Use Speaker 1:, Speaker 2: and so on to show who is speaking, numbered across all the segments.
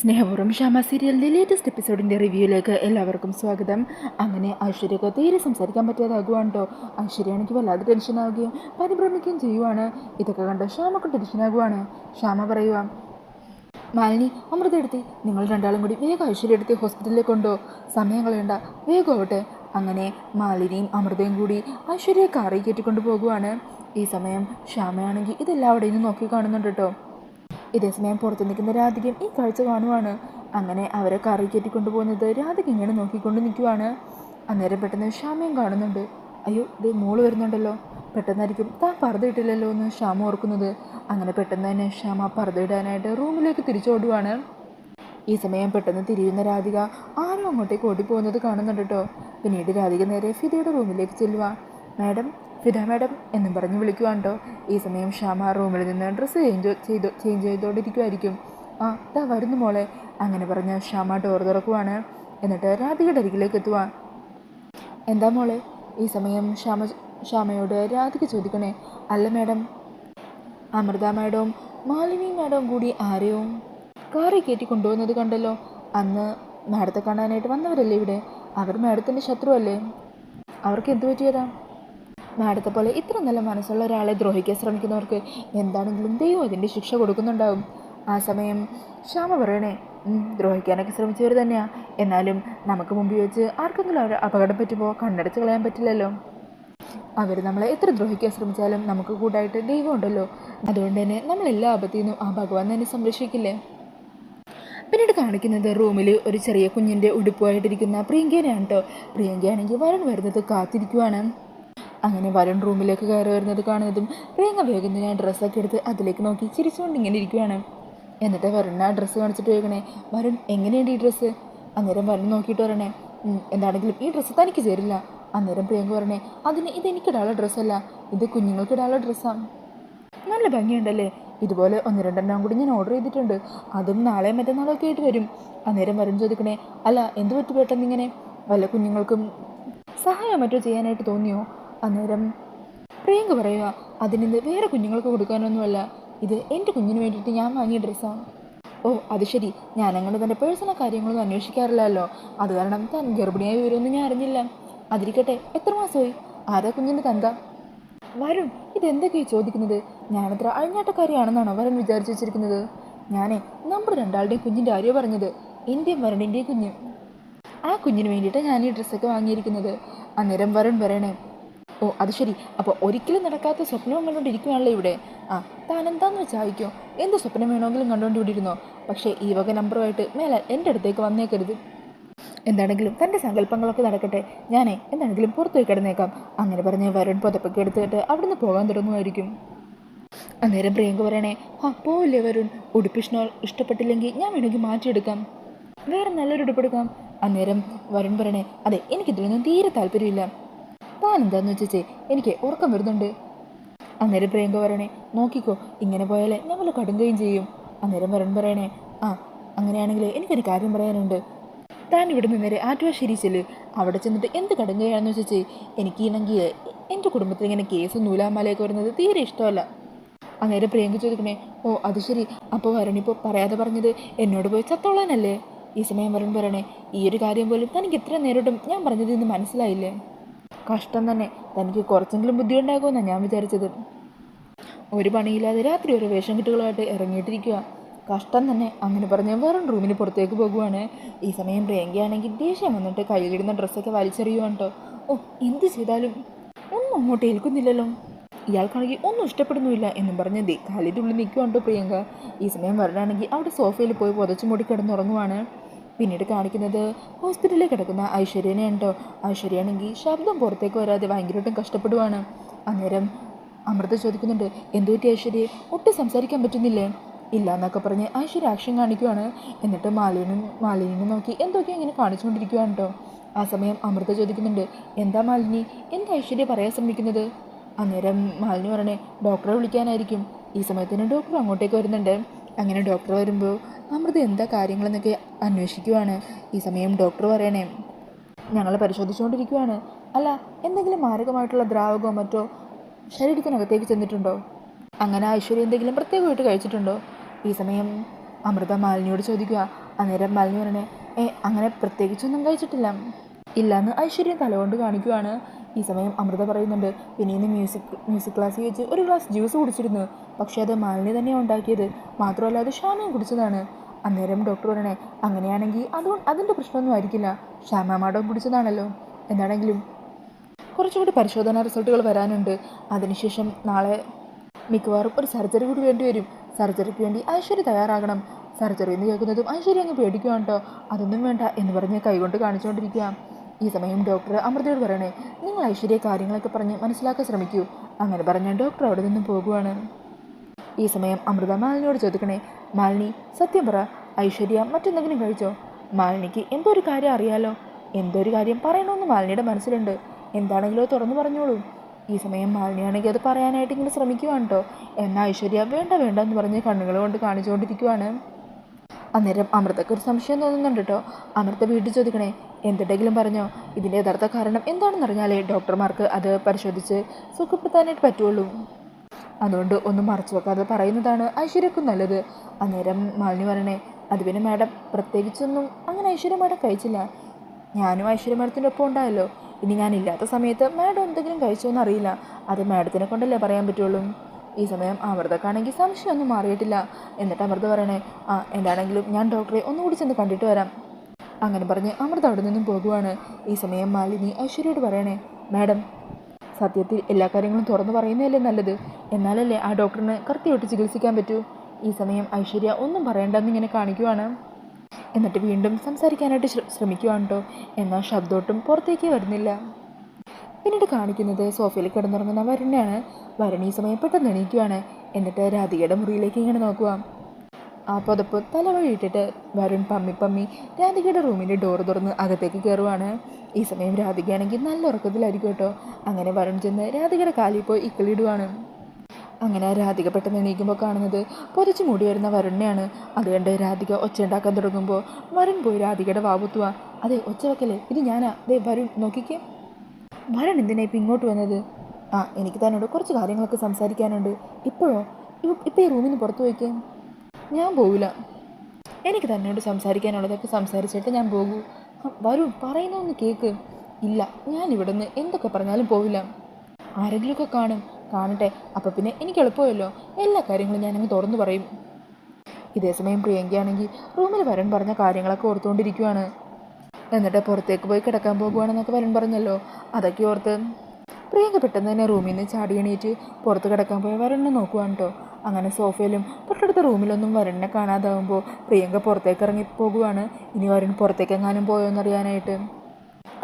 Speaker 1: സ്നേഹപൂർവം ഷാമ സീരിയലിന്റെ ലേറ്റസ്റ്റ് എപ്പിസോഡിന്റെ റിവ്യൂയിലേക്ക് എല്ലാവർക്കും സ്വാഗതം. അങ്ങനെ ഐശ്വര്യക്ക് തീരെ സംസാരിക്കാൻ പറ്റാതാകുവാണ് കേട്ടോ ഐശ്വര്യയാണെങ്കിൽ വല്ലാതെ ടെൻഷനാവുകയും പരിഭ്രമിക്കുകയും ചെയ്യുവാണ്. ഇതൊക്കെ കണ്ട് ഷാമക്ക് ടെൻഷനാകുവാണ് ഷാമ പറയുക മാലിനി അമൃത എടുത്തി. നിങ്ങൾ രണ്ടാളും കൂടി വേഗം ഐശ്വര്യ എടുത്ത് ഹോസ്പിറ്റലിലേക്ക് കൊണ്ടോ. സമയം കളയണ്ട. വേഗം ആവട്ടെ അങ്ങനെ മാലിനിയും അമൃതയും കൂടി ഐശ്വര്യയെ കാറി കയറ്റിക്കൊണ്ട് പോകുവാണ്. ഈ സമയം ഷാമയാണെങ്കിൽ നിന്ന് നോക്കി കാണുന്നുണ്ട് കേട്ടോ. ഇതേസമയം പുറത്തു നിൽക്കുന്ന രാധികയും ഈ കാഴ്ച കാണുവാണ്. അങ്ങനെ അവരെ കറി കയറ്റിക്കൊണ്ട് പോകുന്നത് രാധിക ഇങ്ങനെ നോക്കിക്കൊണ്ട് നിൽക്കുവാണ്. അന്നേരം പെട്ടെന്ന് ശ്യാമയും കാണുന്നുണ്ട്. അയ്യോ ഇത് മോൾ വരുന്നുണ്ടല്ലോ. പെട്ടെന്നായിരിക്കും. താൻ പറതിട്ടില്ലല്ലോ എന്ന് ശ്യാമ ഓർക്കുന്നത്. അങ്ങനെ പെട്ടെന്ന് തന്നെ ശ്യാമ പറതിടാനായിട്ട് റൂമിലേക്ക് തിരിച്ചോടുവാണ് ഈ സമയം പെട്ടെന്ന് തിരിയുന്ന രാധിക ആരും അങ്ങോട്ടേക്ക് ഓടിപ്പോകുന്നത് കാണുന്നുണ്ട് കേട്ടോ. പിന്നീട് രാധിക നേരെ ഫിദയുടെ റൂമിലേക്ക് ചെല്ലുക മാഡം ഫിദ മാഡം എന്നും പറഞ്ഞ് വിളിക്കുവാണ്ടോ? ഈ സമയം ഷാമ റൂമിൽ നിന്ന് ഡ്രസ്സ് ചേഞ്ച് ചെയ്ത് ചേഞ്ച് ചെയ്തുകൊണ്ടിരിക്കുമായിരിക്കും ആ ഇതാ വരുന്നു മോളെ അങ്ങനെ പറഞ്ഞ് ഷാമ ഡോർ തുറക്കുവാണ്. എന്നിട്ട് രാധികയുടെ അരികിലേക്ക് എത്തുവാ. എന്താ മോളെ? ഈ സമയം ഷാമ ഷാമയോട് രാധിക ചോദിക്കണേ. അല്ല മാഡം. അമൃത മാഡവും മാലിനി മാഡവും കൂടി ആരെയും കാറി കയറ്റി കൊണ്ടുപോകുന്നത് കണ്ടല്ലോ. അന്ന് മാഡത്തെ കാണാനായിട്ട് വന്നവരല്ലേ ഇവിടെ? അവർ മാഡത്തിന്റെ ശത്രുവല്ലേ? അവർക്ക് എന്തു പറ്റിയതാ? മാഡത്തെ പോലെ ഇത്ര നല്ല മനസ്സുള്ള ഒരാളെ ദ്രോഹിക്കാൻ ശ്രമിക്കുന്നവർക്ക് എന്താണെങ്കിലും ദൈവം അതിന്റെ ശിക്ഷ കൊടുക്കുന്നുണ്ടാവും. ആ സമയം ശ്യാമ പറയണേ "ഉം, ദ്രോഹിക്കാനൊക്കെ ശ്രമിച്ചവർ തന്നെയാണ് എന്നാലും നമുക്ക് മുമ്പിൽ വെച്ച് ആർക്കെങ്കിലും ഒരു അപകടം പറ്റുമ്പോൾ കണ്ണടച്ച് കളയാൻ പറ്റില്ലല്ലോ. അവർ നമ്മളെ എത്ര ദ്രോഹിക്കാൻ ശ്രമിച്ചാലും നമുക്ക് കൂടായിട്ട് ദൈവമുണ്ടല്ലോ അതുകൊണ്ട് തന്നെ നമ്മളെല്ലാ ആപത്തിൽ നിന്നും ആ ഭഗവാൻ തന്നെ സംരക്ഷിക്കില്ലേ? പിന്നീട് കാണിക്കുന്നത് റൂമിൽ ഒരു ചെറിയ കുഞ്ഞിന്റെ ഉടുപ്പുമായിട്ടിരിക്കുന്ന പ്രിയങ്കേനെയാണ് കേട്ടോ പ്രിയങ്കയാണെങ്കിൽ വരൺ വരുന്നത് കാത്തിരിക്കുവാണ്. അങ്ങനെ വരൺ റൂമിലേക്ക് കയറി വരുന്നത് കാണുന്നതും പ്രിയങ്ക വേഗം ഞാൻ ഡ്രസ്സൊക്കെ എടുത്ത് അതിലേക്ക് നോക്കി ചിരിച്ചുകൊണ്ട് ഇങ്ങനെ ഇരിക്കുകയാണ്. എന്നിട്ട് വരൺ ആ ഡ്രസ്സ് കാണിച്ചിട്ട് ചോദിക്കണേ വരുൺ എങ്ങനെയുണ്ട് ഈ ഡ്രസ്സ് അന്നേരം വരൺ നോക്കിയിട്ട് പറയണേ എന്താണെങ്കിലും ഈ ഡ്രസ്സ് തനിക്ക് ചേരില്ല. അന്നേരം പ്രിയങ്ക പറഞ്ഞേ അതിന് ഇത് എനിക്കിടാനുള്ള ഡ്രസ്സല്ല ഇത് കുഞ്ഞുങ്ങൾക്കിടാനുള്ള ഡ്രസ്സാണ് നല്ല ഭംഗിയുണ്ടല്ലേ? ഇതുപോലെ ഒന്ന് രണ്ടെണ്ണം കൂടി ഞാൻ ഓർഡർ ചെയ്തിട്ടുണ്ട്. അതും നാളെ മറ്റന്നാളോ ഒക്കെ ആയിട്ട് വരും. അന്നേരം വരും ചോദിക്കണേ അല്ല എന്ത് പറ്റി പെട്ടെന്ന് ഇങ്ങനെ വല്ല കുഞ്ഞുങ്ങൾക്കും സഹായം മറ്റോ ചെയ്യാനായിട്ട് തോന്നിയോ? അന്നേരം പ്രിയങ്ക പറയുക അതിനിത് വേറെ കുഞ്ഞുങ്ങൾക്ക് കൊടുക്കാനൊന്നുമല്ല. ഇത് എന്റെ കുഞ്ഞിന് വേണ്ടിയിട്ട് ഞാൻ വാങ്ങിയ ഡ്രസ്സാണ്. ഓ അത് ശരി. ഞാൻ അങ്ങനെ തന്റെ പേഴ്സണൽ കാര്യങ്ങളൊന്നും അന്വേഷിക്കാറില്ലല്ലോ. അത് കാരണം താൻ ഗർഭിണിയായ വിവരമൊന്നും ഞാൻ അറിഞ്ഞില്ല. അതിരിക്കട്ടെ എത്ര മാസമായി? ആരാ കുഞ്ഞിന്റെ തന്ത വരും ഇതെന്തൊക്കെയാണ് ചോദിക്കുന്നത്? ഞാനത്ര അഴിഞ്ഞാട്ടക്കാരിയാണെന്നാണോ വരൻ വിചാരിച്ചു വെച്ചിരിക്കുന്നത്? ഞാനേ നമ്മുടെ രണ്ടാളുടെയും കുഞ്ഞിന്റെ ആര്യ പറഞ്ഞത്. എന്റെയും വരണിന്റെയും കുഞ്ഞ്. ആ കുഞ്ഞിന് വേണ്ടിയിട്ടാണ് ഞാൻ ഈ ഡ്രസ്സൊക്കെ വാങ്ങിയിരിക്കുന്നത്. അന്നേരം വരൺ പറയണേ ഓ അത് ശരി. അപ്പോൾ ഒരിക്കലും നടക്കാത്ത സ്വപ്നവും കണ്ടുകൊണ്ടിരിക്കുകയാണല്ലോ ഇവിടെ. ആ താൻ എന്താന്ന് വെച്ചാൽ അയക്കോ എന്ത് സ്വപ്നം വേണമെങ്കിലും കണ്ടുകൊണ്ട് പക്ഷേ ഈ വക നമ്പറുമായിട്ട് മേല എന്റെ അടുത്തേക്ക് വന്നേക്കരുത്. എന്താണെങ്കിലും തന്റെ സങ്കല്പങ്ങളൊക്കെ നടക്കട്ടെ. ഞാനേ എന്താണെങ്കിലും പുറത്തു പോയി കിടന്നേക്കാം. അങ്ങനെ പറഞ്ഞ് വരുൺ പുതപ്പൊക്കെ എടുത്തിട്ട് അവിടുന്ന് പോകാൻ തുടങ്ങുമായിരിക്കും. അന്നേരം പ്രിയങ്ക പറയണേ ആ പോവില്ലേ വരുൺ? ഉടുപ്പിഷ്ണോ ഇഷ്ടപ്പെട്ടില്ലെങ്കിൽ ഞാൻ വേണമെങ്കിൽ മാറ്റിയെടുക്കാം. വേറെ നല്ലൊരു ഉടുപ്പെടുക്കാം അന്നേരം വരുൺ പറയണേ അതെ എനിക്കിതിലൊന്നും തീരെ താല്പര്യമില്ല. താൻ എന്താന്ന് വെച്ചേ എനിക്ക് ഉറക്കം വരുന്നുണ്ട്. അന്നേരം പ്രിയങ്ക പറയണേ നോക്കിക്കോ ഇങ്ങനെ പോയാലേ നമ്മൾ കടുങ്കയും ചെയ്യും. അന്നേരം വരൺ പറയണേ ആ അങ്ങനെയാണെങ്കിൽ എനിക്കൊരു കാര്യം പറയാനുണ്ട്. താൻ ഇവിടെ നിന്ന് നേരെ ചെല്ല്. അവിടെ ചെന്നിട്ട് എന്ത് കടുങ്കയാണെന്ന് വെച്ചേ എനിക്കാണെങ്കിൽ എന്റെ കുടുംബത്തിൽ ഇങ്ങനെ കേസ് നൂലാമാലയൊക്കെ വരുന്നത് തീരെ ഇഷ്ടമല്ല. അന്നേരം പ്രിയങ്ക ചോദിക്കണേ ഓ അത് ശരി. അപ്പോൾ വരണിപ്പോൾ പറയാതെ പറഞ്ഞത് എന്നോട് പോയി ചത്തോളാനല്ലേ? ഈ സമയം വരൺ പറയണേ ഈ ഒരു കാര്യം പോലും തനിക്ക് ഇത്ര നേരിട്ടും ഞാൻ പറഞ്ഞത് ഇന്ന് മനസ്സിലായില്ലേ? കഷ്ടം തന്നെ. തനിക്ക് കുറച്ചെങ്കിലും ബുദ്ധി ഉണ്ടാകുമെന്നാണ് ഞാൻ വിചാരിച്ചത്. ഒരു പണിയില്ലാതെ രാത്രി ഒരു വേഷം കിട്ടുകളായിട്ട് ഇറങ്ങിയിട്ടിരിക്കുക കഷ്ടം തന്നെ. അങ്ങനെ പറഞ്ഞ് വേറെ റൂമിന് പുറത്തേക്ക് പോകുവാണ്. ഈ സമയം പ്രിയങ്കയാണെങ്കിൽ ദേഷ്യം വന്നിട്ട് കയ്യിലിടുന്ന ഡ്രസ്സൊക്കെ വലിച്ചെറിയുവാണ് കേട്ടോ ഓ എന്ത് ചെയ്താലും? ഒന്നും അങ്ങോട്ട് ഏൽക്കുന്നില്ലല്ലോ. ഇയാൾക്കാണെങ്കിൽ ഒന്നും ഇഷ്ടപ്പെടുന്നുമില്ല എന്നും പറഞ്ഞ് കാലിന്റെ നിൽക്കുവാണ്ടോ പ്രിയങ്ക. ഈ സമയം വരണമെങ്കിൽ അവിടെ സോഫയിൽ പോയി പുതച്ചു മൂടി കിടന്നുറങ്ങുവാണ് പിന്നീട് കാണിക്കുന്നത് ഹോസ്പിറ്റലിൽ കിടക്കുന്ന ഐശ്വര്യനെ ഉണ്ടോ? ഐശ്വര്യയാണെങ്കിൽ ശബ്ദം പുറത്തേക്ക് വരാതെ ഭയങ്കരമായിട്ടും കഷ്ടപ്പെടുവാണ്. അന്നേരം അമൃത ചോദിക്കുന്നുണ്ട് എന്തുപറ്റി ഐശ്വര്യ? ഒട്ടും സംസാരിക്കാൻ പറ്റുന്നില്ലേ? ഇല്ല എന്നൊക്കെ പറഞ്ഞ് ഐശ്വര്യ ആക്ഷൻ കാണിക്കുവാണ്. എന്നിട്ട് മാലിനും മാലിനിനെ നോക്കി എന്തൊക്കെയോ ഇങ്ങനെ കാണിച്ചുകൊണ്ടിരിക്കുവാണ് കേട്ടോ ആ സമയം അമൃത ചോദിക്കുന്നുണ്ട് എന്താ മാലിനി എന്താ ഐശ്വര്യ പറയാൻ ശ്രമിക്കുന്നത്? അന്നേരം മാലിനി പറയണേ ഡോക്ടറെ വിളിക്കാനായിരിക്കും. ഈ സമയത്തിന് ഡോക്ടർ അങ്ങോട്ടേക്ക് വരുന്നുണ്ട്. അങ്ങനെ ഡോക്ടർ വരുമ്പോൾ അമൃത എന്താ കാര്യങ്ങളെന്നൊക്കെ അന്വേഷിക്കുവാണ്. ഈ സമയം ഡോക്ടർ പറയണേ. ഞങ്ങൾ പരിശോധിച്ചുകൊണ്ടിരിക്കുവാണ് അല്ല എന്തെങ്കിലും മാരകമായിട്ടുള്ള ദ്രാവകമോ മറ്റോ ശരീരത്തിനകത്തേക്ക് ചെന്നിട്ടുണ്ടോ? അങ്ങനെ ഐശ്വര്യ എന്തെങ്കിലും പ്രത്യേകമായിട്ട് കഴിച്ചിട്ടുണ്ടോ? ഈ സമയം അമൃത മാലിനിയോട് ചോദിക്കുക. അന്നേരം മാലിനി പറയണേ ഏ അങ്ങനെ പ്രത്യേകിച്ചൊന്നും കഴിച്ചിട്ടില്ല. ഇല്ലാന്ന് ഐശ്വര്യം തലകൊണ്ട് കാണിക്കുവാണ്. ഈ സമയം അമൃത പറയുന്നുണ്ട് ഇന്ന് മ്യൂസിക് മ്യൂസിക് ക്ലാസ്സിൽ വെച്ച് ഒരു ഗ്ലാസ് ജ്യൂസ് കുടിച്ചിരുന്നു. പക്ഷേ അത് മാലിന്യ തന്നെ ഉണ്ടാക്കിയത്. മാത്രമല്ല അത് ഷാമയും കുടിച്ചതാണ്. അന്നേരം ഡോക്ടർ പറയണേ അങ്ങനെയാണെങ്കിൽ അതുകൊണ്ട് അതിന്റെ പ്രശ്നമൊന്നും ആയിരിക്കില്ല. ഷാമ മാഡം കുടിച്ചതാണല്ലോ. എന്താണെങ്കിലും കുറച്ചുകൂടി പരിശോധനാ റിസൾട്ടുകൾ വരാനുണ്ട്. അതിനുശേഷം നാളെ മിക്കവാറും ഒരു സർജറി കൂടി വേണ്ടി വരും. സർജറിക്ക് വേണ്ടി ഐശ്വര്യ തയ്യാറാകണം. സർജറി എന്ന് കേൾക്കുന്നതും ഐശ്വര്യ അങ്ങ് പേടിക്കുകയാണ് കേട്ടോ. അതൊന്നും വേണ്ട എന്ന് പറഞ്ഞ് കൈകൊണ്ട് കാണിച്ചുകൊണ്ടിരിക്കുക. ഈ സമയം ഡോക്ടർ അമൃതയോട് പറയണേ നിങ്ങൾ ഐശ്വര്യ കാര്യങ്ങളൊക്കെ പറഞ്ഞ് മനസ്സിലാക്കാൻ ശ്രമിക്കൂ. അങ്ങനെ പറഞ്ഞ ഡോക്ടർ അവിടെ നിന്നും പോകുവാണ്. ഈ സമയം അമൃത മാലിനിയോട് ചോദിക്കണേ മാലിനി സത്യം പറ ഐശ്വര്യ മറ്റെന്തെങ്കിലും കഴിച്ചോ? മാലിനിക്ക് എന്തോ ഒരു കാര്യം അറിയാലോ? എന്തോ ഒരു കാര്യം പറയണമെന്ന് മാലിനിയുടെ മനസ്സിലുണ്ട്. എന്താണെങ്കിലോ തുറന്നു പറഞ്ഞോളൂ. ഈ സമയം മാലിനിയാണെങ്കിൽ അത് പറയാനായിട്ട് ഇങ്ങനെ ശ്രമിക്കുവാണ് കേട്ടോ എന്നാൽ ഐശ്വര്യ വേണ്ട വേണ്ട എന്ന് പറഞ്ഞ് കണ്ണുകൾ കൊണ്ട് കാണിച്ചുകൊണ്ടിരിക്കുവാണ്. അന്നേരം അമൃതക്ക് ഒരു സംശയം തോന്നുന്നുണ്ട് കേട്ടോ അമൃത വീട്ടിൽ ചോദിക്കണേ എന്തുണ്ടെങ്കിലും പറഞ്ഞോ. ഇതിന്റെ യഥാർത്ഥ കാരണം എന്താണെന്ന് അറിഞ്ഞാലേ ഡോക്ടർമാർക്ക് അത് പരിശോധിച്ച് സുഖപ്പെടുത്താനായിട്ട് പറ്റുള്ളൂ. അതുകൊണ്ട് ഒന്നും മറച്ചു വെക്കാതെ പറയുന്നതാണ് ഐശ്വര്യക്കും നല്ലത്. അന്നേരം മാലിനി പറയണേ അത് പിന്നെ മാഡം പ്രത്യേകിച്ചൊന്നും അങ്ങനെ ഐശ്വര്യ മാഡം കഴിച്ചില്ല. ഞാനും ഐശ്വര്യ മാഡത്തിന്റെ ഒപ്പം ഉണ്ടായല്ലോ. ഇനി ഞാൻ ഇല്ലാത്ത സമയത്ത് മാഡം എന്തെങ്കിലും കഴിച്ചോ എന്നറിയില്ല അത് മാഡത്തിനെ കൊണ്ടല്ലേ പറയാൻ പറ്റുള്ളൂ. ഈ സമയം അമൃതക്കാണെങ്കിൽ സംശയമൊന്നും മാറിയിട്ടില്ല. എന്നിട്ട് അമൃത പറയണേ ആ എന്താണെങ്കിലും ഞാൻ ഡോക്ടറെ ഒന്നുകൂടി ചെന്ന് കണ്ടിട്ട് വരാം. അങ്ങനെ പറഞ്ഞ് അമൃത അവിടെ നിന്നും പോകുവാണ്. ഈ സമയം മാലിനി ഐശ്വര്യയോട് പറയണേ മാഡം സത്യത്തിൽ എല്ലാ കാര്യങ്ങളും തുറന്നു പറയുന്നതല്ലേ നല്ലത്? എന്നാലല്ലേ ആ ഡോക്ടറിന് കൃത്യമായിട്ട് ചികിത്സിക്കാൻ പറ്റൂ? ഈ സമയം ഐശ്വര്യ ഒന്നും പറയണ്ടെന്ന് ഇങ്ങനെ കാണിക്കുവാണ്. എന്നിട്ട് വീണ്ടും സംസാരിക്കാനായിട്ട് ശ്ര- ശ്രമിക്കുവാണ് കേട്ടോ എന്നാൽ ശബ്ദോട്ടും പുറത്തേക്ക് വരുന്നില്ല. പിന്നീട് കാണിക്കുന്നത് സോഫയിൽ കിടന്നുറങ്ങുന്ന വരുണിനെയാണ് വരുൺ ഈ സമയം പെട്ടെന്ന് എണീക്കുവാണ്. എന്നിട്ട് രാധികയുടെ മുറിയിലേക്ക് ഇങ്ങനെ നോക്കുക ആ പുതപ്പ് തലവഴിയിട്ടിട്ട് വരുൺ പമ്മി പമ്മി രാധികയുടെ റൂമിന്റെ ഡോർ തുറന്ന് അകത്തേക്ക് കയറുവാണ് ഈ സമയം രാധികയാണെങ്കിൽ നല്ല ഉറക്കത്തിലായിരിക്കും കേട്ടോ. അങ്ങനെ വരുൺ ചെന്ന് രാധികയുടെ കാലിൽ പോയി ഇക്കളിയിടുവാണ്. അങ്ങനെ രാധിക പെട്ടെന്ന് എണീക്കുമ്പോൾ കാണുന്നത് പൊതിച്ച് മൂടി വരുന്ന വരുണിനെയാണ്. അതുകൊണ്ട് രാധിക ഒച്ച ഉണ്ടാക്കാൻ തുടങ്ങുമ്പോൾ വരുൺ പോയി രാധികയുടെ വാപുത്തുവാ അതെ ഒച്ച വെക്കല്ലേ? ഇത് ഞാനാ. അതെ വരുൺ നോക്കിക്കേ. വരൺ എന്തിനാ ഇപ്പം ഇങ്ങോട്ട് വന്നത്? ആ എനിക്ക് തന്നോട് കുറച്ച് കാര്യങ്ങളൊക്കെ സംസാരിക്കാനുണ്ട്. ഇപ്പോഴോ? ഇപ്പം ഈ റൂമിൽ നിന്ന് പുറത്ത് പോയിക്കേ. ഞാൻ പോവില്ല. എനിക്ക് തന്നോട് സംസാരിക്കാനുള്ളതൊക്കെ സംസാരിച്ചിട്ട് ഞാൻ പോകൂ. വരൂ പറയുന്നൊന്ന് കേക്ക്. ഇല്ല ഞാൻ ഇവിടെ നിന്ന് എന്തൊക്കെ പറഞ്ഞാലും പോവില്ല. ആരെങ്കിലുമൊക്കെ കാണും. കാണട്ടെ അപ്പം പിന്നെ എനിക്ക് എളുപ്പമല്ലോ. എല്ലാ കാര്യങ്ങളും ഞാനങ്ങ് തുറന്നു പറയും. ഇതേസമയം പ്രിയങ്കയാണെങ്കിൽ റൂമിൽ വരൻ പറഞ്ഞ കാര്യങ്ങളൊക്കെ ഓർത്തുകൊണ്ടിരിക്കുവാണ്. എന്നിട്ട് പുറത്തേക്ക് പോയി കിടക്കാൻ പോകുവാണെന്നൊക്കെ വരൻ പറഞ്ഞല്ലോ. അതൊക്കെ ഓർത്ത് പ്രിയങ്ക പെട്ടെന്ന് തന്നെ റൂമിൽ നിന്ന് ചാടി എണീറ്റ് പുറത്ത് കിടക്കാൻ പോയി വരണിനെ നോക്കുവാണ് കേട്ടോ അങ്ങനെ സോഫയിലും തൊട്ടടുത്ത റൂമിലൊന്നും വരണിനെ കാണാതാവുമ്പോൾ പ്രിയങ്ക പുറത്തേക്ക് ഇറങ്ങി പോകുവാണ്. ഇനി വരൻ പുറത്തേക്ക് എങ്ങാനും പോയോ എന്നറിയാനായിട്ട്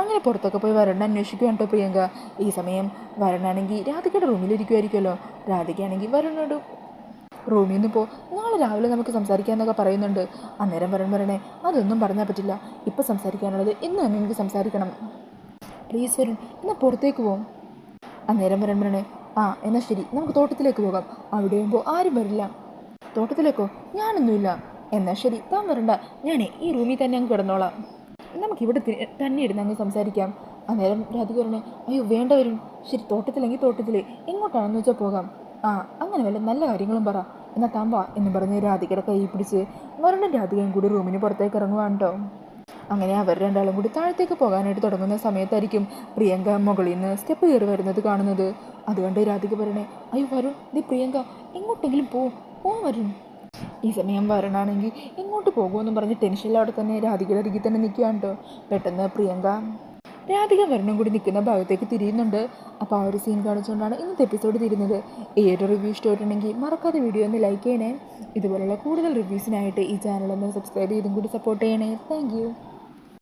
Speaker 1: അങ്ങനെ പുറത്തൊക്കെ പോയി വരണ്ട അന്വേഷിക്കുകയാണ് കേട്ടോ പ്രിയങ്ക. ഈ സമയം വരണാണെങ്കിൽ രാധികയുടെ റൂമിലിരിക്കുമായിരിക്കുമല്ലോ രാധികയാണെങ്കിൽ വരണോട് റൂമിൽ നിന്ന് പോ നാളെ രാവിലെ നമുക്ക് സംസാരിക്കാമെന്നൊക്കെ പറയുന്നുണ്ട്. അന്നേരം വരൺ വരണേ അതൊന്നും പറഞ്ഞാൽ പറ്റില്ല. ഇപ്പം സംസാരിക്കാനുള്ളത് ഇന്ന് തന്നെ എനിക്ക് സംസാരിക്കണം. പ്ലീസ് വരൺ എന്നാൽ പുറത്തേക്ക് പോവും അന്നേരം വരൺ പറയണേ ആ എന്നാൽ ശരി. നമുക്ക് തോട്ടത്തിലേക്ക് പോകാം. അവിടെ പോകുമ്പോൾ ആരും വരില്ല. തോട്ടത്തിലേക്കോ? ഞാനൊന്നുമില്ല. എന്നാൽ ശരി. താൻ വരണ്ട. ഞാനേ ഈ റൂമിൽ തന്നെ അങ്ങ് കിടന്നോളാം. നമുക്ക് ഇവിടെ തന്നെ ഇരുന്ന് അങ്ങ് സംസാരിക്കാം. അന്നേരം രാധിക പറഞ്ഞേ അയ്യോ വേണ്ട വരും ശരി തോട്ടത്തിലെങ്കിൽ തോട്ടത്തിലേ. എങ്ങോട്ടാണെന്ന് വെച്ചാൽ പോകാം. ആ അങ്ങനെ വല്ല നല്ല കാര്യങ്ങളും പറ. എന്നാൽ വാ എന്ന് പറഞ്ഞ് രാധികയുടെ കൈ പിടിച്ച് മരണം രാധികയും കൂടി റൂമിന് പുറത്തേക്ക് ഇറങ്ങുവാണ് കേട്ടോ അങ്ങനെ അവർ രണ്ടാളും കൂടി താഴത്തേക്ക് പോകാനായിട്ട് തുടങ്ങുന്ന സമയത്തായിരിക്കും പ്രിയങ്ക മുകളിൽ നിന്ന് സ്റ്റെപ്പ് കയറി വരുന്നത് കാണുന്നത്. അതുകൊണ്ട് രാധിക പറയണേ അയ്യോ വരുൺ ദേ പ്രിയങ്ക എങ്ങോട്ടെങ്കിലും പോ പോ വരുൺ. ഈ സമയം വരണാണെങ്കിൽ എങ്ങോട്ട് പോകുമെന്ന് പറഞ്ഞ് ടെൻഷനിൽ അവിടെ തന്നെ രാധികയുടെ അരികിൽ തന്നെ നിൽക്കുകയാണ് കേട്ടോ. പെട്ടെന്ന് പ്രിയങ്ക രാധിക വരണം കൂടി നിൽക്കുന്ന ഭാഗത്തേക്ക് തിരിയുന്നുണ്ട്. അപ്പോൾ ആ ഒരു സീൻ കാണിച്ചുകൊണ്ടാണ് ഇന്നത്തെ എപ്പിസോഡ് തീരുന്നത് ഈ റിവ്യൂ ഇഷ്ടമായിട്ടുണ്ടെങ്കിൽ മറക്കാതെ വീഡിയോ ഒന്ന് ലൈക്ക് ചെയ്യണേ. ഇതുപോലുള്ള കൂടുതൽ റിവ്യൂസിനായിട്ട് ഈ ചാനൽ ഒന്ന് സബ്സ്ക്രൈബ് ചെയ്തും കൂടി സപ്പോർട്ട് ചെയ്യണേ. താങ്ക്